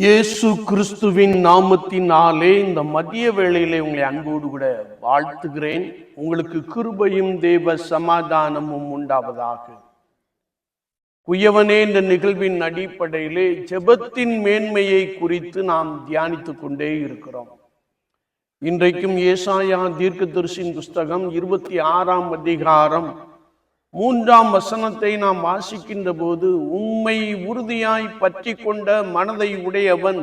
இயேசு கிறிஸ்துவின் நாமத்தினாலே இந்த மதிய வேளையிலே உங்களை அன்போடு கூட வாழ்த்துகிறேன். உங்களுக்கு கிருபையும் தேவ சமாதானமும் உண்டாவதாக. உயவனே இந்த நிகழ்வின் அடிப்படையிலே ஜெபத்தின் மேன்மையை குறித்து நாம் தியானித்துக் கொண்டே இருக்கிறோம். இன்றைக்கும் ஏசாயா தீர்க்கதரிசியின் புஸ்தகம் இருபத்தி ஆறாம் அதிகாரம் மூன்றாம் வசனத்தை நாம் வாசிக்கின்ற போது உண்மை உறுதியாய் பற்றி கொண்ட மனதை உடையவன்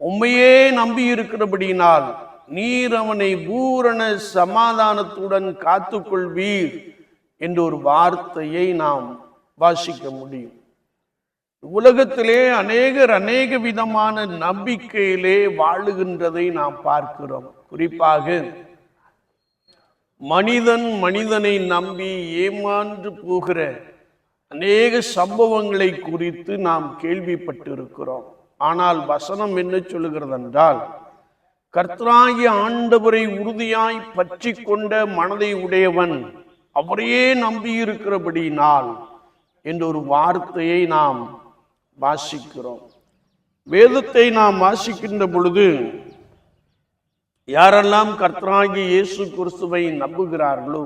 உண்மையே நம்பியிருக்கிறபடியினால் நீர் அவனை பூரண சமாதானத்துடன் காத்துக்கொள்வீர் என்ற ஒரு வார்த்தையை நாம் வாசிக்க முடியும். உலகத்திலே அநேகர் அநேக விதமான நம்பிக்கையிலே வாழுகின்றதை நாம் பார்க்கிறோம். குறிப்பாக மனிதன் மனிதனை நம்பி ஏமாந்து போகிற அநேக சம்பவங்களை குறித்து நாம் கேள்விப்பட்டிருக்கிறோம். ஆனால் வசனம் என்ன சொல்லுகிறது என்றால் கர்த்தராகிய ஆண்டவரை உறுதியாய் பற்றி கொண்ட மனதை உடையவன் அவரையே நம்பியிருக்கிறபடியினால் என்ற ஒரு வார்த்தையை நாம் வாசிக்கிறோம். வேதத்தை நாம் வாசிக்கின்ற பொழுது யாரெல்லாம் கர்த்தராகி இயேசு கிறிஸ்துவை நம்புகிறார்களோ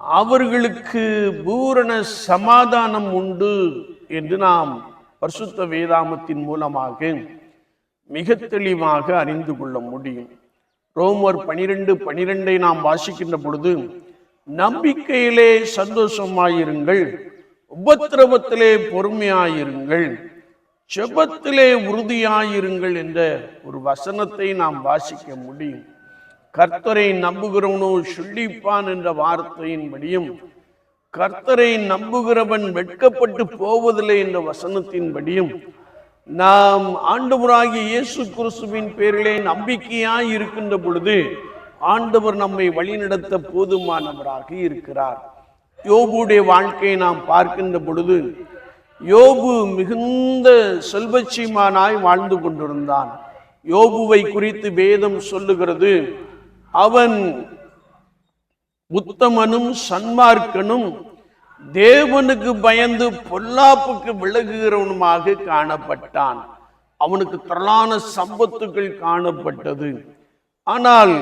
அவர்களுக்கு பூரண சமாதானம் உண்டு என்று நாம் பரிசுத்த வேதாமத்தின் மூலமாக மிக தெளிவாக அறிந்து கொள்ள முடியும். ரோமர் பனிரெண்டு பனிரெண்டை நாம் வாசிக்கின்ற பொழுது நம்பிக்கையிலே சந்தோஷமாயிருங்கள் உபத்திரவத்திலே பொறுமையாயிருங்கள் செபத்திலே உறுதியாயிருங்கள் என்ற ஒரு வசனத்தை நாம் வாசிக்க முடியும். கர்த்தரை நம்புகிறவனோ சொல்லிப்பான் என்ற வார்த்தையின்படியும் கர்த்தரை நம்புகிறவன் வெட்கப்பட்டு போவதில்லை என்ற வசனத்தின்படியும் நாம் ஆண்டவராகிய இயேசு கிறிஸ்துவின் பேரிலே நம்பிக்கையாய் இருக்கின்ற பொழுது ஆண்டவர் நம்மை வழிநடத்த போதுமானவராக இருக்கிறார். யோகுடைய வாழ்க்கையை நாம் பார்க்கின்ற பொழுது யோபு மிகுந்த செல்வச்சிமானாய் வாழ்ந்து கொண்டிருந்தான். யோபுவை குறித்து வேதம் சொல்லுகிறது அவன் உத்தமனும் சன்மார்க்கனும் தேவனுக்கு பயந்து பொல்லாப்புக்கு விலகுகிறவனுமாக காணப்பட்டான். அவனுக்கு திரளான சம்பத்துகள் காணப்பட்டது. ஆனால்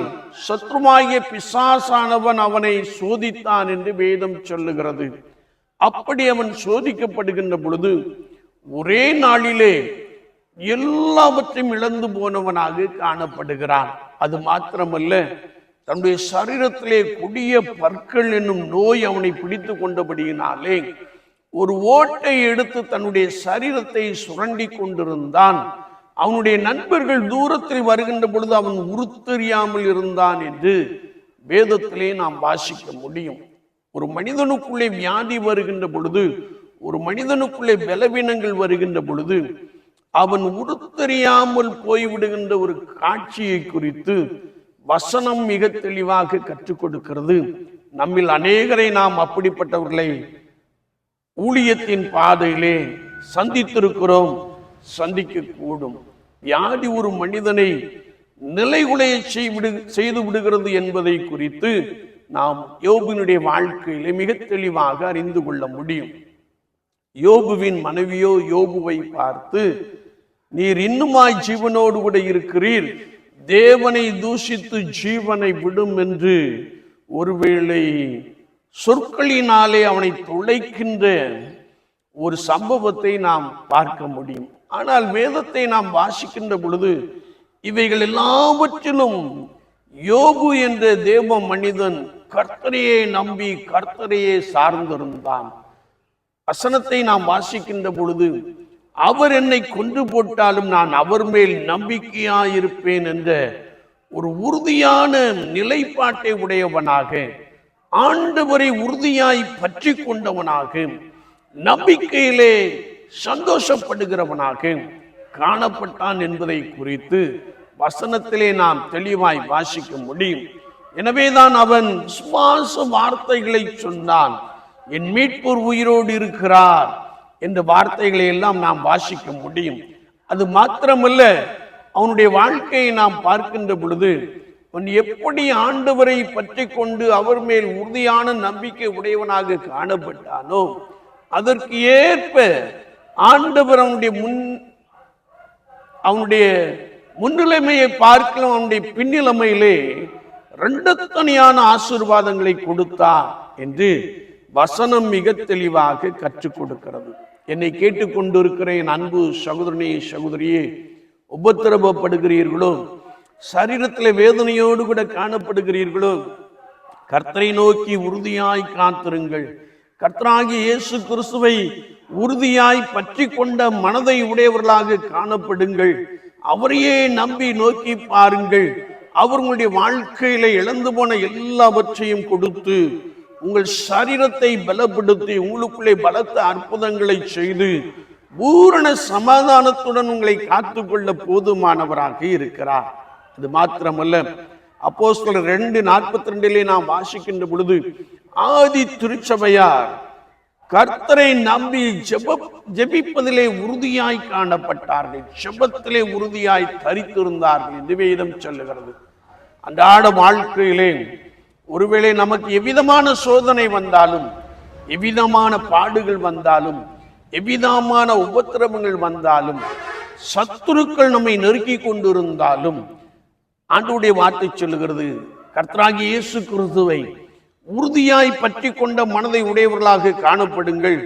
சத்ருமாகிய பிசாசானவன் அவனை சோதித்தான் என்று வேதம் சொல்லுகிறது. அப்படி அவன் சோதிக்கப்படுகின்ற பொழுது ஒரே நாளிலே எல்லாவற்றையும் இழந்து போனவனாக காணப்படுகிறான். அது மாத்திரமல்ல தன்னுடைய சரீரத்திலே கொடிய பற்கள் என்னும் நோய் அவனை பிடித்து கொண்டபடியினாலே ஒரு ஓட்டை எடுத்து தன்னுடைய சரீரத்தை சுரண்டி கொண்டிருந்தான். அவனுடைய நண்பர்கள் தூரத்தில் வருகின்ற பொழுது அவன் உருத்தெறியாமல் இருந்தான் என்று வேதத்திலே நாம் வாசிக்க முடியும். ஒரு மனிதனுக்குள்ளே வியாதி வருகின்ற பொழுது ஒரு மனிதனுக்குள்ளே பலவீனங்கள் வருகின்ற பொழுது அவன் உருத்தெரியாமல் போய்விடுகின்ற ஒரு காட்சியை குறித்து வசனம் மிக தெளிவாக கற்றுக் கொடுக்கிறது. நம்மில் அநேகரை நாம் அப்படிப்பட்டவர்களை ஊழியத்தின் பாதையிலே சந்தித்திருக்கிறோம் சந்திக்க கூடும் வியாதி ஒரு மனிதனை நிலைகுலைய செய்து விடுகிறது என்பதை குறித்து நாம் யோபுவினுடைய வாழ்க்கையிலே மிக தெளிவாக அறிந்து கொள்ள முடியும். யோபுவின் மனைவியோ யோபுவை பார்த்து நீர் இன்னுமாய் ஜீவனோடு கூட இருக்கிறீர். தேவனை தூஷித்து ஜீவனை விடும் என்று ஒருவேளை சொற்களினாலே அவனை துளைக்கின்ற ஒரு சம்பவத்தை நாம் பார்க்க முடியும். ஆனால் வேதத்தை நாம் வாசிக்கின்ற பொழுது இவைகள் எல்லாவற்றிலும் யோபு என்ற தேவ மனிதன் கர்த்தரையே நம்பி கர்த்தரையே சார்ந்திருந்தான். வசனத்தை நாம் வாசிக்கின்ற பொழுது அவர் என்னை கொண்டு போட்டாலும் நான் அவர் மேல் நம்பிக்கையாயிருப்பேன் என்ற ஒரு உறுதியான நிலைப்பாட்டை உடையவனாக ஆண்டவரை உறுதியாய் பற்றி கொண்டவனாக நம்பிக்கையிலே சந்தோஷப்படுகிறவனாக காணப்பட்டான் என்பதை குறித்து வசனத்திலே நாம் தெளிவாய் வாசிக்க முடியும். எனவேதான் அவன் சுவாச வார்த்தைகளை சொன்னான். என் மீட்பூர் உயிரோடு இருக்கிறார் என்ற வார்த்தைகளை எல்லாம் நாம் வாசிக்க முடியும். அது மாத்திரமல்ல அவனுடைய வாழ்க்கையை நாம் பார்க்கின்ற பொழுது அவன் எப்படி ஆண்டவரை பற்றி கொண்டு அவர் மேல் உறுதியான நம்பிக்கை உடையவனாக காணப்பட்டானோ அதற்கு ஏற்ப ஆண்டவர் அவனுடைய முன் அவனுடைய முன்னிலைமையை பார்க்கலாம் அவனுடைய பின்னிலைமையிலே ரெண்டு தனியான ஆசீர்வாதங்களை கொடுத்தா என்று வசனம் மிக தெளிவாக கற்றுக் கொடுக்கிறது. என்னை கேட்டுக்கொண்டிருக்கிறேன் அன்பு சகோதரனே சகோதரியே உபத்திரவப்படுகிறீர்களோ? சரீரத்தில் வேதனையோடு கூட காணப்படுகிறீர்களோ? கர்த்தரை நோக்கி உறுதியாய் காத்திருங்கள். கர்த்தராகி இயேசு கிறிஸ்துவை உறுதியாய் பற்றி கொண்ட மனதை உடையவர்களாக காணப்படுங்கள். அவரையே நம்பி நோக்கி பாருங்கள். அவர் உங்களுடைய வாழ்க்கையில இழந்து போன எல்லாவற்றையும் கொடுத்து உங்கள் சரீரத்தை பலப்படுத்தி உங்களுக்குள்ளே பலத்த அற்புதங்களை செய்து பூரண சமாதானத்துடன் உங்களை காத்துக்கொள்ள போதுமானவராக இருக்கிறார். அது மாத்திரமல்ல அப்போ ரெண்டு நாற்பத்தி ரெண்டிலே நாம் வாசிக்கின்ற பொழுது ஆதி திருச்சபையார் கர்த்தரை நம்பி ஜெப ஜெபிப்பதிலே உறுதியாய் காணப்பட்டார்கள். ஜெபத்திலே உறுதியாய் தரித்திருந்தார்கள் என்று வேதம் சொல்லுகிறது. அன்றாட வாழ்க்கையிலே ஒருவேளை நமக்கு எவ்விதமான சோதனை வந்தாலும் எவ்விதமான பாடுகள் வந்தாலும் எவ்விதமான உபத்திரவங்கள் வந்தாலும் சத்துருக்கள் நம்மை நெருக்கி கொண்டிருந்தாலும் ஆண்டுடைய வார்த்தை சொல்லுகிறது கர்த்தராகி இயேசு கிறிஸ்துவை உறுதியாய் பற்றி கொண்ட மனதை உடையவர்களாக காணப்படுங்கள்.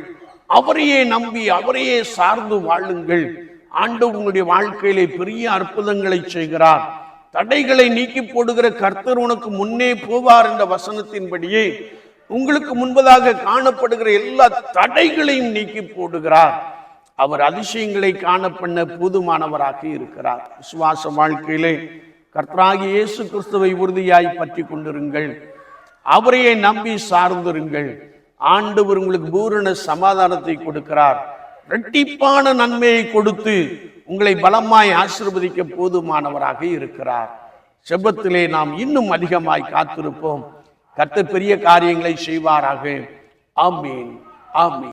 அவரையே நம்பி அவரையே சார்ந்து வாழுங்கள். ஆண்டு உங்களுடைய வாழ்க்கையிலே பெரிய அற்புதங்களை செய்கிறார். தடைகளை நீக்கி போடுகிற கர்த்தர் உனக்கு முன்னே போவார் என்ற வசனத்தின்படியே உங்களுக்கு முன்பதாக காணப்படுகிற எல்லா தடைகளையும் நீக்கி போடுகிறார். அவர் அதிசயங்களை காணப்பண்ண போதுமானவராக இருக்கிறார். விசுவாச வாழ்க்கையிலே கர்த்தராகி இயேசு கிறிஸ்துவை உறுதியாய் பற்றி கொண்டிருங்கள் அவரையே நம்பி சார்ந்திருங்கள். ஆண்டவர் உங்களுக்கு பூரண சமாதானத்தை கொடுக்கிறார். இரட்டிப்பான நன்மையை கொடுத்து உங்களை பலமாய் ஆசீர்வதிக்க போதுமானவராக இருக்கிறார். செபத்திலே நாம் இன்னும் அதிகமாய் காத்திருப்போம். கத்த பெரிய காரியங்களை செய்வாராக. ஆமீன். ஆமீன்.